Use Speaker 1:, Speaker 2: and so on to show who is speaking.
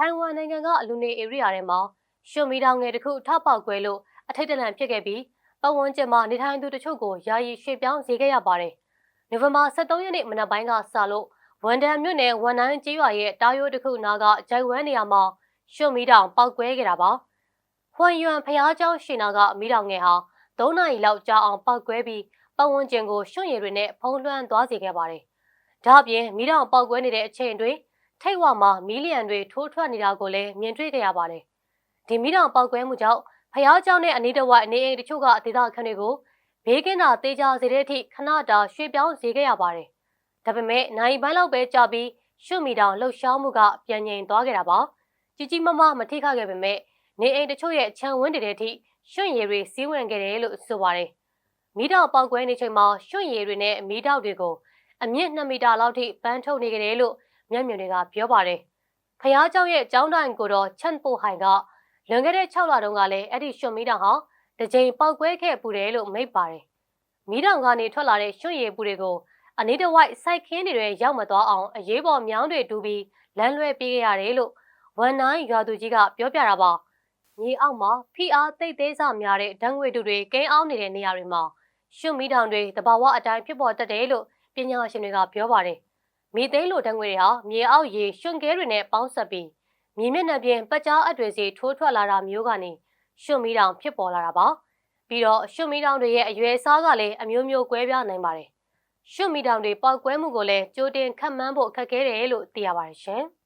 Speaker 1: ထိုင်ဝမ်နိုင်ငံကလူနေဧရိယာထဲမှာရွှွန်မီတောင်ငယ်တစ်ခုထပေါက်ကွဲလို့အထိတ်တလန့်ဖြစ်ခဲ့ပြီးပတ်ဝန်းကျင်မှာနေထိုင်သူတချို့ကိုယာယီရွှေ့ပြောင်းစေခဲ့ရပါတယ်။နိုဝင်ဘာ23ရက်နေ့မနက်ပိုင်းကစလို့ဝန်ဒန်မြို့နယ်ဝန်နိုင်ကျေးရွာရဲ့တားရိုးတစ်ခုနာကဂျိုင်ဝမ်နေရာမှာရွှွန်မီတောင်ပေါက်ကွဲခဲ့တာပါ။ဟွမ်ယွမ်ဖျားเจ้าရှင်နာကမီတောင်ငယ်ဟာ3နာရီလောက်ကြာအောင်ပေါက်ကွဲပြီးပတ်ဝန်းကျင်ကိုရွှွန်ရည်တွေနဲ့ဖုံးလွှမ်းသွားစေခဲ့ပါတယ်။ဒါ့အပြင်မီတောင်ပေါက်ကွဲနေတဲ့အချိန်တွင် ထိတ်ဝါမှာမီလီယံတွေထိုးထွက်နေတာကိုလည်းမြင်တွေ့ခဲ့ရပါတယ်။ဒီမီတောင်ပေါက်ကွဲမှုကြောင့်ဖျားเจ้าနဲ့အနီးတစ်ဝိုက်အနေအိမ်တချို့ကဒေသခံတွေကိုဘေးကင်းတာတေးကြစေတဲ့အထိခဏတာရွှေ့ပြောင်းစေခဲ့ရပါတယ်။ဒါပေမဲ့နိုင်ပိုင်းလောက်ပဲကြာပြီးရွှွမီတောင်လှုပ်ရှားမှုကပြန်ငြိမ်သွားခဲ့တာပါ။ကြီးကြီးမားမားမထိခိုက်ခဲ့ပေမဲ့နေအိမ်တချို့ရဲ့ခြံဝန်းတွေတဲ့အထိရွှွန့်ရည်တွေစီးဝင်ခဲ့တယ်လို့ဆိုပါတယ်။မီးတောင်ပေါက်ကွဲနေချိန်မှာရွှွန့်ရည်တွေနဲ့မီးတောက်တွေကိုအမြင့်2မီတာလောက်ထိပန်းထုတ်နေကြတယ်လို့ မျက်မြင်တွေကပြောပါတယ်။ဖျားเจ้าရဲ့ကျောင်းတိုင်ကိုတော့ချန်ပိုဟိုင်ကလွန်ခဲ့တဲ့6လတုန်းကလည်းအဲ့ဒီရွှွန့်မီးတောင်ဟာတစ်ကြိမ်ပေါက်ကွဲခဲ့ပူတယ်လို့မိတ်ပါတယ်။မီးတောင်ကနေထွက်လာတဲ့ရွှွန့်ရည်ပူတွေကိုအနီးတစ်ဝိုက်စိုက်ခင်းတွေရောက်မသွားအောင်အရေးပေါ်မြောင်းတွေတူပြီးလမ်းလွဲပေးခဲ့ရတယ်လို့ဝန်နိုင်ရွာသူကြီးကပြောပြတာပါ။မြေအောက်မှာဖိအားတိတ်သေးစများတဲ့ဓာတ်ငွေတူတွေကင်းအောင်နေတဲ့နေရာတွေမှာရွှွန့်မီးတောင်တွေတဘာဝအတိုင်းဖြစ်ပေါ်တတ်တယ်လို့ပညာရှင်တွေကပြောပါတယ်။ မြေသိမ်းလိုဓာတ်ငွေတွေဟာမြေအောက်ရေရွှွန့်ကဲတွေနဲ့ပေါင်းဆက်ပြီးမြေမျက်နှာပြင်ပကြားအတွေ့စီထိုးထွက်လာတာမျိုးကနေရွှွန့်မီးတောင်ဖြစ်ပေါ်လာတာပါ။ပြီးတော့ရွှွန့်မီးတောင်တွေရဲ့အရွယ်အစားကလည်းအမျိုးမျိုးကွဲပြားနိုင်ပါတယ်။ရွှွန့်မီတောင်တွေပေါက်ကွဲမှုကိုလည်းကြိုတင်ခတ်မှန်းဖို့အခက်အခဲတယ်လို့သိရပါတယ်ရှင်။